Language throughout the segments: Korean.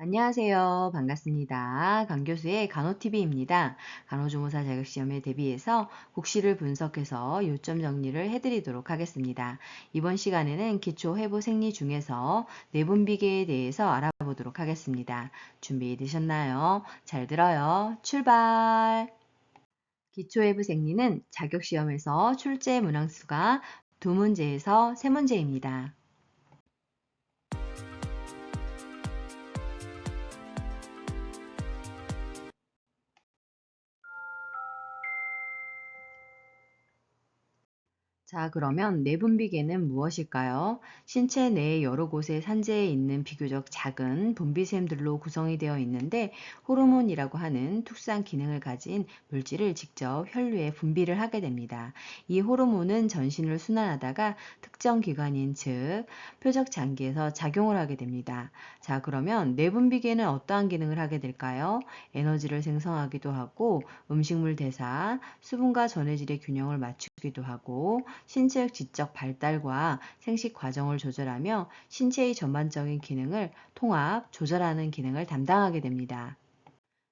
안녕하세요. 반갑습니다. 강교수의 간호TV입니다. 간호조무사 자격시험에 대비해서 국시를 분석해서 요점 정리를 해드리도록 하겠습니다. 이번 시간에는 기초회부 생리 중에서 내분비계에 대해서 알아보도록 하겠습니다. 준비되셨나요? 잘 들어요. 출발! 기초회부 생리는 자격시험에서 출제 문항수가 두 문제에서 세 문제입니다. 자, 그러면 내분비계는 무엇일까요? 신체 내 여러 곳에 산재해 있는 비교적 작은 분비샘들로 구성이 되어 있는데 호르몬이라고 하는 특수한 기능을 가진 물질을 직접 혈류에 분비를 하게 됩니다. 이 호르몬은 전신을 순환하다가 특정 기관인 즉 표적 장기에서 작용을 하게 됩니다. 자, 그러면 내분비계는 어떠한 기능을 하게 될까요? 에너지를 생성하기도 하고 음식물 대사, 수분과 전해질의 균형을 맞추기도 하고 신체의 지적 발달과 생식 과정을 조절하며 신체의 전반적인 기능을 통합, 조절하는 기능을 담당하게 됩니다.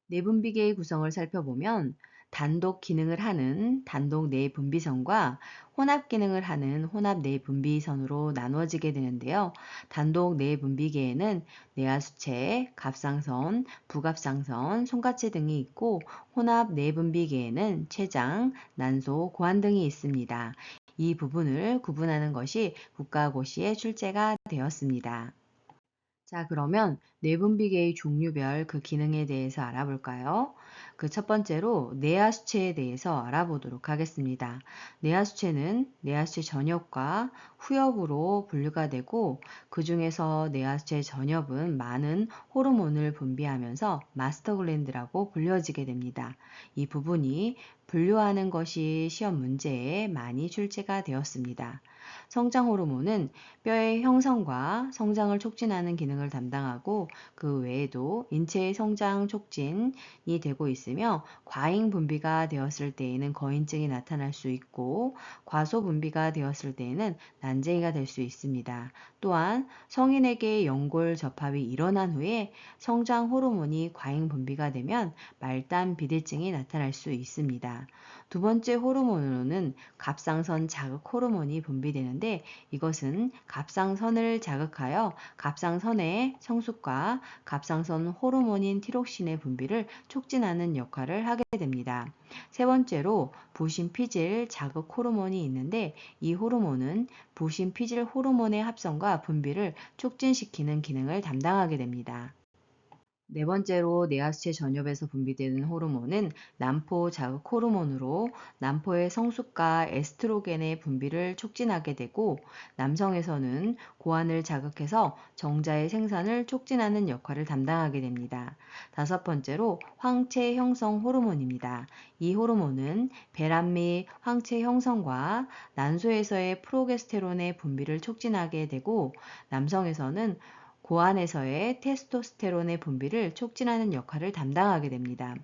내분비계의 구성을 살펴보면 단독 기능을 하는 단독 내분비선과 혼합 기능을 하는 혼합 내분비선으로 나누어지게 되는데요. 단독 내분비계에는 내하수체, 갑상선, 부갑상선, 손가체 등이 있고 혼합 내분비계에는 췌장, 난소, 고환 등이 있습니다. 이 부분을 구분하는 것이 국가고시에 출제가 되었습니다. 자, 그러면 내분비계의 종류별 그 기능에 대해서 알아볼까요? 그 첫 번째로 내하수체에 대해서 알아보도록 하겠습니다. 내하수체는 내하수체 전엽과 후엽으로 분류가 되고 그 중에서 내하수체 전엽은 많은 호르몬을 분비하면서 마스터글랜드라고 불려지게 됩니다. 이 부분이 분류하는 것이 시험 문제에 많이 출제가 되었습니다. 성장 호르몬은 뼈의 형성과 성장을 촉진하는 기능을 담당하고 그 외에도 인체의 성장 촉진이 되고 있으며 과잉 분비가 되었을 때에는 거인증이 나타날 수 있고 과소 분비가 되었을 때에는 난쟁이가 될 수 있습니다. 또한 성인에게 연골 접합이 일어난 후에 성장 호르몬이 과잉 분비가 되면 말단 비대증이 나타날 수 있습니다. 두 번째 호르몬으로는 갑상선 자극 호르몬이 분비되는데 이것은 갑상선을 자극하여 갑상선의 성숙과 갑상선 호르몬인 티록신의 분비를 촉진하는 역할을 하게 됩니다. 세 번째로 부신피질 자극 호르몬이 있는데 이 호르몬은 부신피질 호르몬의 합성과 분비를 촉진시키는 기능을 담당하게 됩니다. 네 번째로 내하수체 전엽에서 분비되는 호르몬은 남포 자극 호르몬으로 남포의 성숙과 에스트로겐의 분비를 촉진하게 되고 남성에서는 고환을 자극해서 정자의 생산을 촉진하는 역할을 담당하게 됩니다. 다섯 번째로 황체 형성 호르몬입니다. 이 호르몬은 배란 및 황체 형성과 난소에서의 프로게스테론의 분비를 촉진하게 되고 남성에서는 고안에서의 테스토스테론의 분비를 촉진하는 역할을 담당하게 됩니다.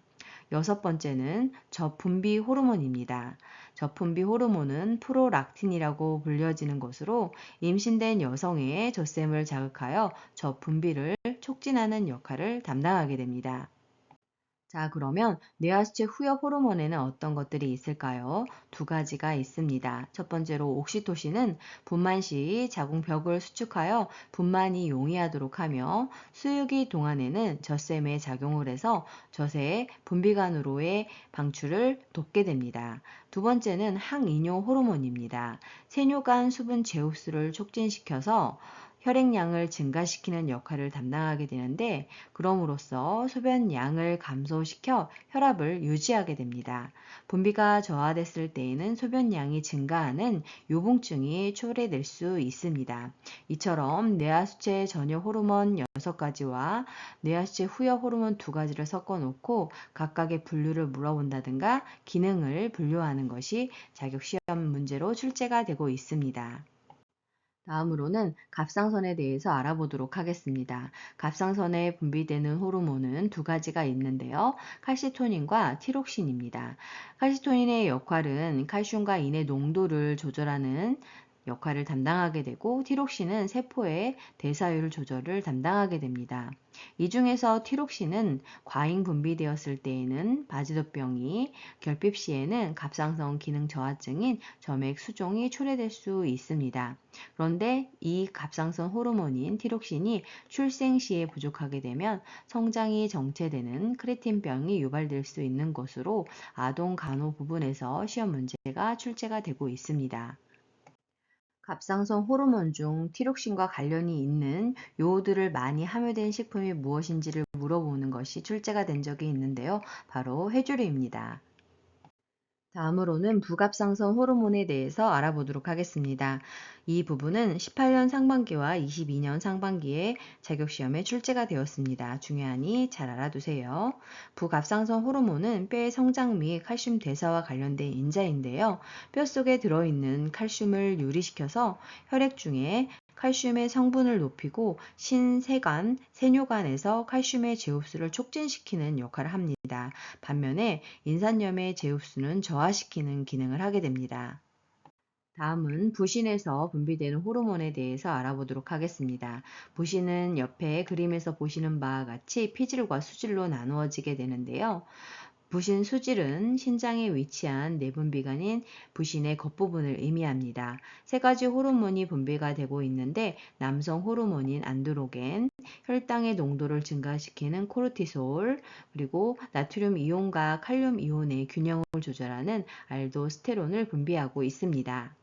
여섯 번째는 저분비 호르몬입니다. 저분비 호르몬은 프로락틴이라고 불려지는 것으로 임신된 여성의 젖샘을 자극하여 저분비를 촉진하는 역할을 담당하게 됩니다. 자, 그러면 뇌하수체 후엽 호르몬에는 어떤 것들이 있을까요? 두 가지가 있습니다. 첫 번째로 옥시토신은 분만 시 자궁벽을 수축하여 분만이 용이하도록 하며 수유기 동안에는 젖샘에 작용을 해서 젖의 분비관으로의 방출을 돕게 됩니다. 두 번째는 항이뇨 호르몬입니다. 세뇨간 수분 제흡수를 촉진시켜서 혈액량을 증가시키는 역할을 담당하게 되는데 그럼으로써 소변량을 감소시켜 혈압을 유지하게 됩니다. 분비가 저하됐을 때에는 소변량이 증가하는 요봉증이 초래될 수 있습니다. 이처럼 뇌하수체 전혀 호르몬 6가지와 뇌하수체 후엽 호르몬 2가지를 섞어 놓고 각각의 분류를 물어본다든가 기능을 분류하는 것이 자격시험 문제로 출제가 되고 있습니다. 다음으로는 갑상선에 대해서 알아보도록 하겠습니다. 갑상선에 분비되는 호르몬은 두 가지가 있는데요. 칼시토닌과 티록신입니다. 칼시토닌의 역할은 칼슘과 인의 농도를 조절하는 역할을 담당하게 되고 티록신은 세포의 대사율 조절을 담당하게 됩니다. 이 중에서 티록신은 과잉 분비되었을 때에는 바지도병이, 결핍 시에는 갑상선 기능 저하증인 점액 수종이 초래될 수 있습니다. 그런데 이 갑상선 호르몬인 티록신이 출생 시에 부족하게 되면 성장이 정체되는 크레틴병이 유발될 수 있는 것으로 아동 간호 부분에서 시험 문제가 출제가 되고 있습니다. 갑상선 호르몬 중 티록신과 관련이 있는 요오드를 많이 함유된 식품이 무엇인지를 물어보는 것이 출제가 된 적이 있는데요. 바로 해조류입니다. 다음으로는 부갑상선 호르몬에 대해서 알아보도록 하겠습니다. 이 부분은 18년 상반기와 22년 상반기에 자격시험에 출제가 되었습니다. 중요하니 잘 알아두세요. 부갑상선 호르몬은 뼈의 성장 및 칼슘 대사와 관련된 인자인데요. 뼈 속에 들어있는 칼슘을 유리시켜서 혈액 중에 칼슘의 성분을 높이고 신세관, 세뇨관에서 칼슘의 재흡수를 촉진시키는 역할을 합니다. 반면에 인산염의 재흡수는 저하시키는 기능을 하게 됩니다. 다음은 부신에서 분비되는 호르몬에 대해서 알아보도록 하겠습니다. 부신은 옆에 그림에서 보시는 바와 같이 피질과 수질로 나누어지게 되는데요. 부신 수질은 신장에 위치한 내분비관인 부신의 겉부분을 의미합니다. 세 가지 호르몬이 분비가 되고 있는데 남성 호르몬인 안드로겐, 혈당의 농도를 증가시키는 코르티솔, 그리고 나트륨 이온과 칼륨 이온의 균형을 조절하는 알도스테론을 분비하고 있습니다.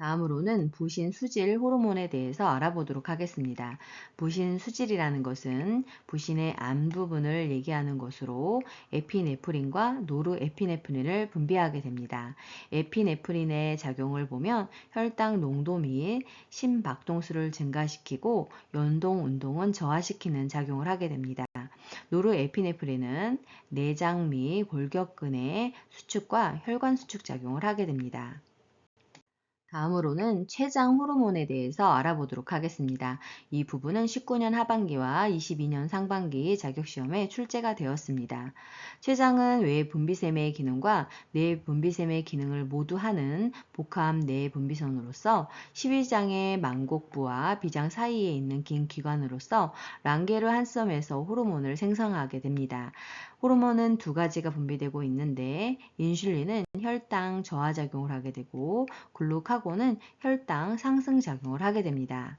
다음으로는 부신 수질 호르몬에 대해서 알아보도록 하겠습니다. 부신 수질이라는 것은 부신의 안 부분을 얘기하는 것으로 에피네프린과 노르에피네프린을 분비하게 됩니다. 에피네프린의 작용을 보면 혈당 농도 및 심박동수를 증가시키고 연동 운동은 저하시키는 작용을 하게 됩니다. 노르에피네프린은 내장 및 골격근의 수축과 혈관 수축 작용을 하게 됩니다. 다음으로는 췌장 호르몬에 대해서 알아보도록 하겠습니다. 이 부분은 19년 하반기와 22년 상반기 자격시험에 출제가 되었습니다. 췌장은 외 분비샘의 기능과 뇌 분비샘의 기능을 모두 하는 복합 뇌 분비선으로서 12장의 망곡부와 비장 사이에 있는 긴 기관으로서 랑게르 한섬에서 호르몬을 생성하게 됩니다. 호르몬은 두 가지가 분비되고 있는데 인슐린은 혈당 저하 작용을 하게 되고 글루카곤은 혈당 상승 작용을 하게 됩니다.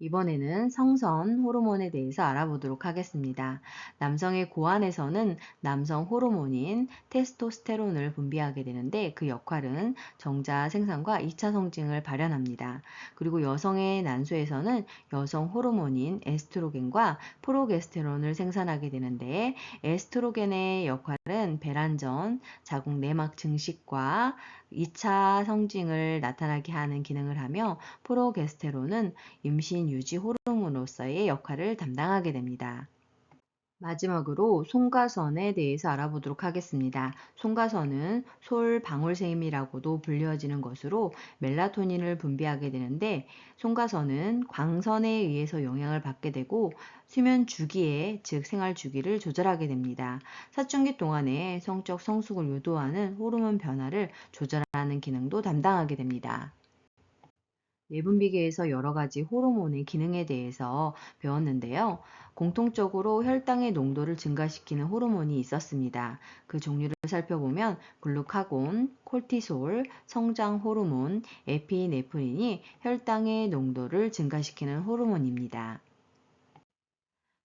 이번에는 성선 호르몬에 대해서 알아보도록 하겠습니다. 남성의 고환에서는 남성 호르몬인 테스토스테론을 분비하게 되는데 그 역할은 정자 생산과 2차 성징을 발현합니다. 그리고 여성의 난소에서는 여성 호르몬인 에스트로겐과 프로게스테론을 생산하게 되는데 에스트로겐의 역할 은 배란전, 자궁 내막 증식과 2차 성징을 나타나게 하는 기능을 하며 프로게스테론은 임신 유지 호르몬으로서의 역할을 담당하게 됩니다. 마지막으로 송가선에 대해서 알아보도록 하겠습니다. 송가선은 솔방울샘이라고도 불려지는 것으로 멜라토닌을 분비하게 되는데 송가선은 광선에 의해서 영향을 받게 되고 수면 주기에 즉 생활 주기를 조절하게 됩니다. 사춘기 동안에 성적 성숙을 유도하는 호르몬 변화를 조절하는 기능도 담당하게 됩니다. 내분비계에서 여러 가지 호르몬의 기능에 대해서 배웠는데요. 공통적으로 혈당의 농도를 증가시키는 호르몬이 있었습니다. 그 종류를 살펴보면 글루카곤, 콜티솔, 성장 호르몬, 에피네프린이 혈당의 농도를 증가시키는 호르몬입니다.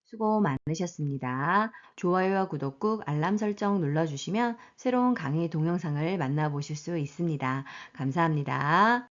수고 많으셨습니다. 좋아요와 구독 꾹 알람 설정 눌러주시면 새로운 강의 동영상을 만나보실 수 있습니다. 감사합니다.